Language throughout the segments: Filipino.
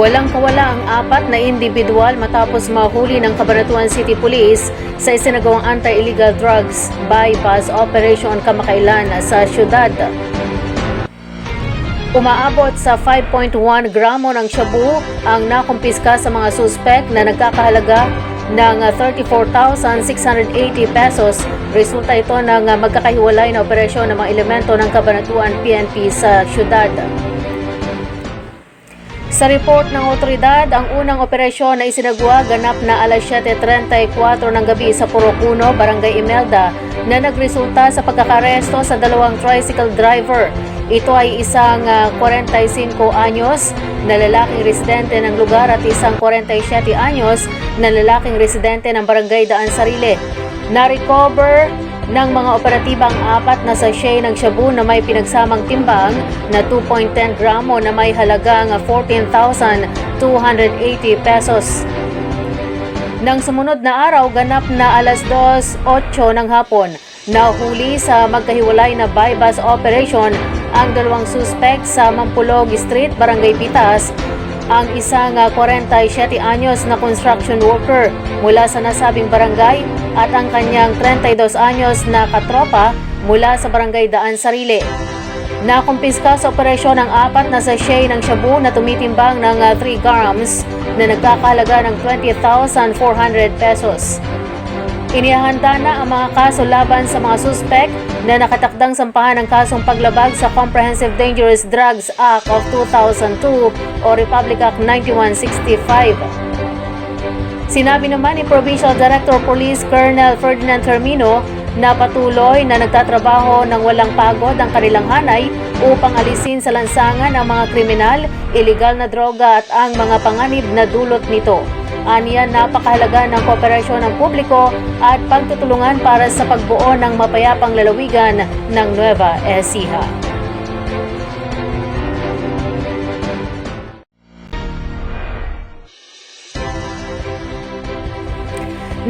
Walang kawala ang apat na individual matapos mahuli ng Cabanatuan City Police sa isinagawang anti-illegal drugs bypass operation kamakailan sa syudad. Umaabot sa 5.1 gramo ng shabu ang nakumpiska sa mga suspek na nagkakahalaga ng 34,680 pesos. Resulta ito ng magkakahiwalay na operasyon ng mga elemento ng Cabanatuan PNP sa syudad. Sa report ng otoridad, ang unang operasyon na isinagwa ganap na alas 7.34 ng gabi sa Porocuno, Barangay Imelda na nagresulta sa pagkakaresto sa dalawang tricycle driver. Ito ay isang ah, 45 anyos na lalaking residente ng lugar at isang 47 anyos na lalaking residente ng Barangay Daan Sarili. Na-recover ng mga operatibang apat na sachet ng shabu na may pinagsamang timbang na 2.10 gramo na may halagang 14,280 pesos. Nang sumunod na araw, ganap na alas 2.08 ng hapon, nahuli sa magkahiwalay na bypass operation ang dalawang suspect sa Mampulog Street, Barangay Pitas, ang isang ah, 47 anyos na construction worker mula sa nasabing barangay at ang kanyang 32 anyos na katropa mula sa barangay Daan Sarili. Nakumpiska sa operasyon ang apat na sachet ng shabu na tumitimbang ng ah, 3 grams na nagkakahalaga ng 20,400 pesos. Inihanda na ang mga kaso laban sa mga suspek na nakatakdang sampahan ng kasong paglabag sa Comprehensive Dangerous Drugs Act of 2002 o Republic Act 9165. Sinabi naman ni Provincial Director Police Colonel Ferdinand Termino na patuloy na nagtatrabaho ng walang pagod ang kanilang hanay upang alisin sa lansangan ang mga kriminal, ilegal na droga at ang mga panganib na dulot nito. Aniya napakahalaga ng kooperasyon ng publiko at pagtutulungan para sa pagbuo ng mapayapang lalawigan ng Nueva Ecija.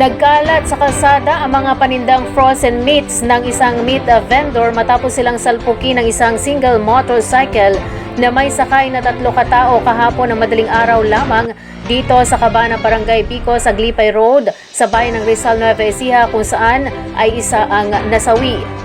Nagkalat sa kalsada ang mga panindang frozen meats ng isang meat vendor matapos silang salpukin ng isang single motorcycle na may sakay na tatlo katao kahapon ng madaling araw lamang dito sa Cabana Barangay Pico sa Glipay Road sa bayan ng Rizal Nueva Ecija kung saan ay isa ang nasawi.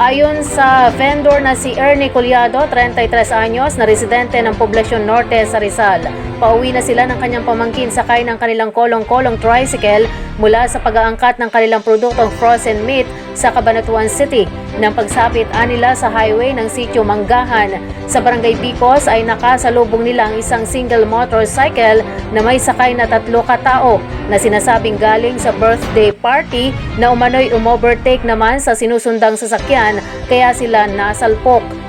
Ayon sa vendor na si Ernie Culiado, 33 anyos, na residente ng Poblasyon Norte sa Rizal. Pauwi na sila ng kanyang pamangkin sakay ng kanilang kolong-kolong tricycle mula sa pag-aangkat ng kanilang produktong frozen meat sa Cabanatuan City. Nang pagsapit nila sa highway ng sitio Manggahan sa Barangay Bicos ay nakasalubong nila ang isang single motorcycle na may sakay na tatlo katao na sinasabing galing sa birthday party na umano'y umovertake naman sa sinusundang sasakyan kaya sila nasalpok.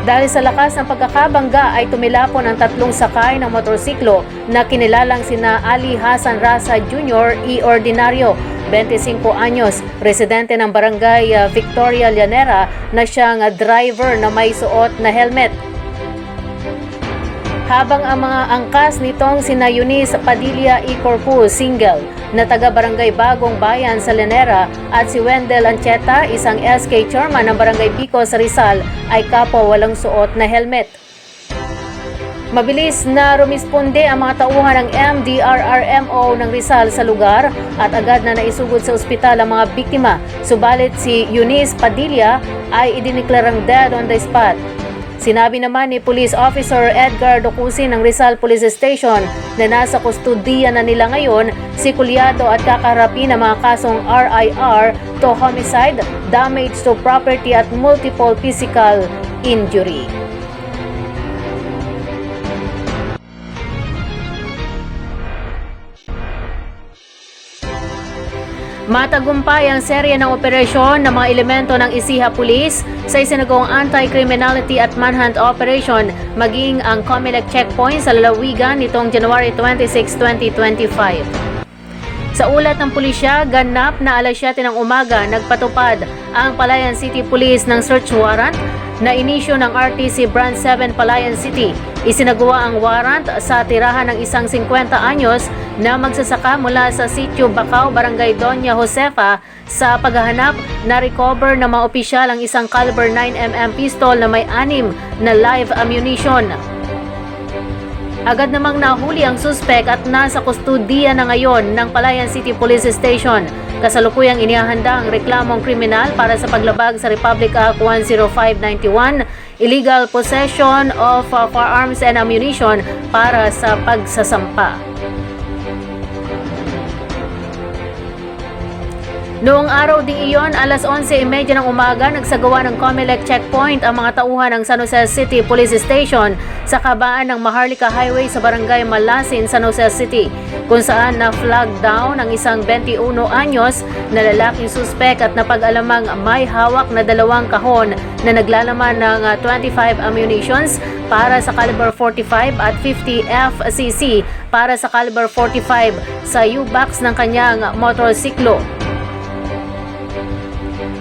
Dahil sa lakas ng pagkakabangga ay tumilapon ang tatlong sakay ng motorsiklo na kinilalang sina Ali Hasan Rasa Jr. E. Ordinario, 25 anyos, residente ng barangay uh, Victoria Llanera na siyang uh, driver na may suot na helmet. Habang ang mga angkas nitong sina Eunice Padilla E. Corpus, single, na taga Barangay Bagong Bayan sa Lenera at si Wendell Ancheta, isang SK chairman ng Barangay Pico sa Rizal, ay kapwa walang suot na helmet. Mabilis na rumisponde ang mga tauhan ng MDRRMO ng Rizal sa lugar at agad na naisugod sa ospital ang mga biktima. Subalit si Eunice Padilla ay idineklarang dead on the spot. Sinabi naman ni Police Officer Edgar Docusi ng Rizal Police Station na nasa kustudiya na nila ngayon si Kulyado at kakarapin ng mga kasong RIR to homicide, damage to property at multiple physical injury. Matagumpay ang serye ng operasyon ng mga elemento ng Isiha Police sa isinagawang anti-criminality at manhunt operation maging ang Comelec checkpoint sa lalawigan nitong January 26, 2025. Sa ulat ng pulisya, ganap na alas 7 ng umaga nagpatupad ang Palayan City Police ng search warrant na inisyo ng RTC Brand 7 Palayan City. Isinagawa ang warrant sa tirahan ng isang 50 anyos na magsasaka mula sa sitio Bacau, Barangay Doña Josefa sa paghahanap na recover ng mga opisyal ang isang caliber 9mm pistol na may anim na live ammunition. Agad namang nahuli ang suspek at nasa kustudiya na ngayon ng Palayan City Police Station. Kasalukuyang inihahanda ang reklamong kriminal para sa paglabag sa Republic Act 10591, illegal possession of uh, firearms and ammunition para sa pagsasampa. Noong araw ding iyon, alas 11.30 ng umaga, nagsagawa ng Comelec checkpoint ang mga tauhan ng San Jose City Police Station sa kabaan ng Maharlika Highway sa Barangay Malasin, San Jose City, kung saan na-flag down ang isang 21 anyos na lalaking suspek at napag-alamang may hawak na dalawang kahon na naglalaman ng uh, 25 ammunitions para sa caliber 45 at 50 FCC para sa caliber 45 sa U-box ng kanyang motorsiklo.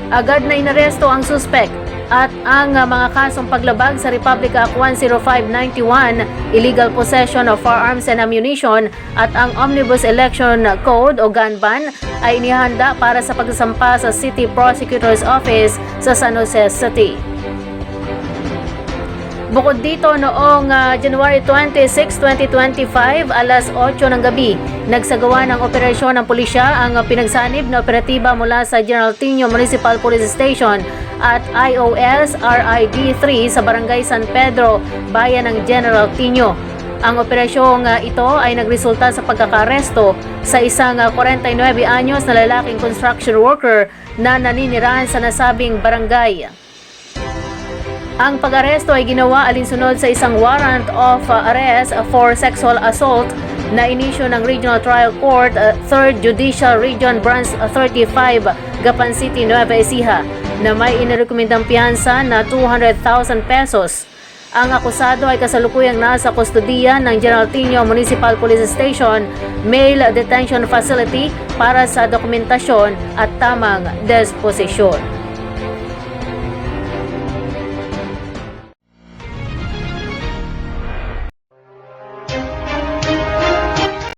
Agad na inaresto ang suspek at ang uh, mga kasong paglabag sa Republic Act 10591, illegal possession of firearms and ammunition at ang Omnibus Election Code o gun ban ay inihanda para sa pagsasampa sa City Prosecutor's Office sa San Jose City. Bukod dito, noong ah, January 26, 2025, alas 8 ng gabi, nagsagawa ng operasyon ng pulisya ang ah, pinagsanib na operatiba mula sa General Tino Municipal Police Station at IOS RID-3 sa Barangay San Pedro, bayan ng General Tino. Ang operasyong ah, ito ay nagresulta sa pagkakaresto sa isang ah, 49 anyos na lalaking construction worker na naninirahan sa nasabing barangay. Ang pag-aresto ay ginawa alinsunod sa isang warrant of uh, arrest for sexual assault na inisyo ng Regional Trial Court, uh, 3rd Judicial Region Branch 35, Gapan City, Nueva Ecija, na may inirekomendang piyansa na 200,000 pesos. Ang akusado ay kasalukuyang nasa kustudiya ng General Tino Municipal Police Station Male Detention Facility para sa dokumentasyon at tamang disposisyon.